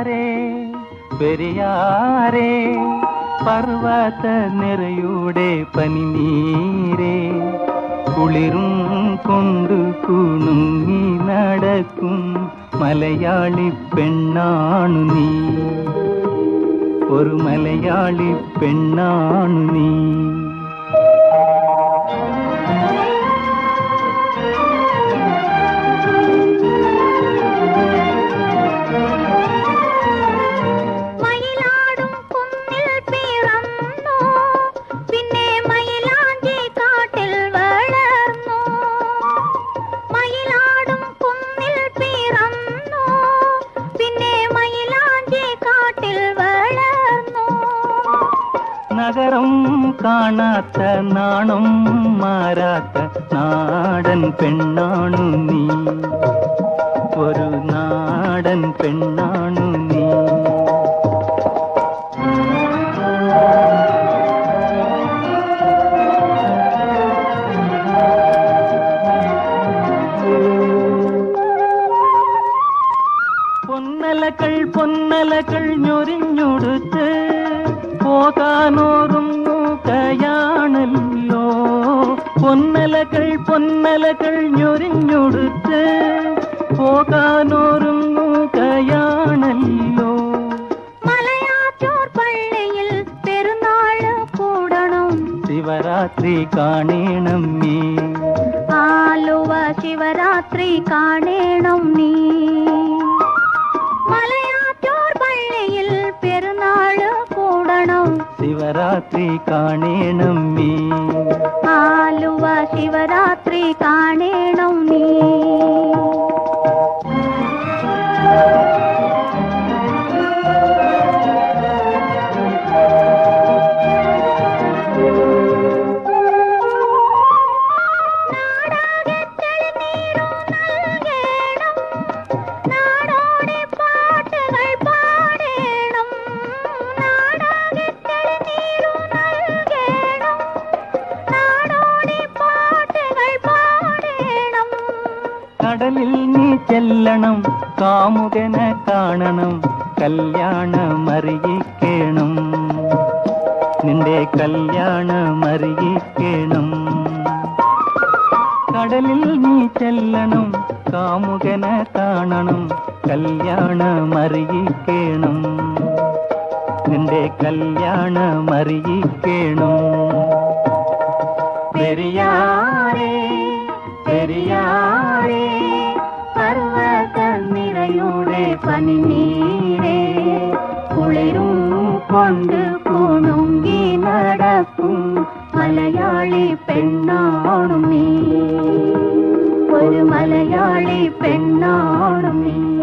பெரியாரே பெரியாரே பர்வத நிறையூடே பனி நீரே குளிரும் கொண்டு கூணும் நீ நடக்கும் மலையாளி பெண்ணானு நீ. ஒரு மலையாளி பெண்ணானு நீ. നഗരം കാണാത്ത നാണം മാറാത്ത നാടൻ പെണ്ണാണു നീ ഒരു നാടൻ പെണ്ണാണു നീ പൊന്നലകൾ പൊന്നലകൾ ഞൊരിഞ്ഞൊടുത്ത് പോകാനോറുങ്ങുകയാണല്ലോ പൊന്നലകൾ പൊന്നലകൾ ഞൊരിഞ്ഞൊടുത്ത് പോകാനോറുങ്ങുകയാണല്ലോ മലയാറ്റൂർ പള്ളിയിൽ പെരുന്നാൾ കൂടണം. ശിവരാത്രി കാണേണം നീ. ആലുവ ശിവരാത്രി കാണേണം നീ. ശിവരാത്രി കാണേണം നീ. ആലുവ ശിവരാത്രി കാണേണം നീ. കടലിൽ നീ ചെല്ലണം കാമുകനെ കാണണം കല്യാണം അറിയിക്കണം നിന്റെ കല്യാണം അറിയിക്കണം കടലിൽ നീ ചെല്ലണം കാമുകനെ കാണണം കല്യാണം അറിയിക്കണം നിന്റെ കല്യാണം അറിയിക്കണം പെരിയാ பனிநீரே குளிரும் கொண்டு குணுங்கி நடக்கும் மலையாளி பெண்ணாடும் நீ. ஒரு மலையாளி பெண்ணாடும் நீ.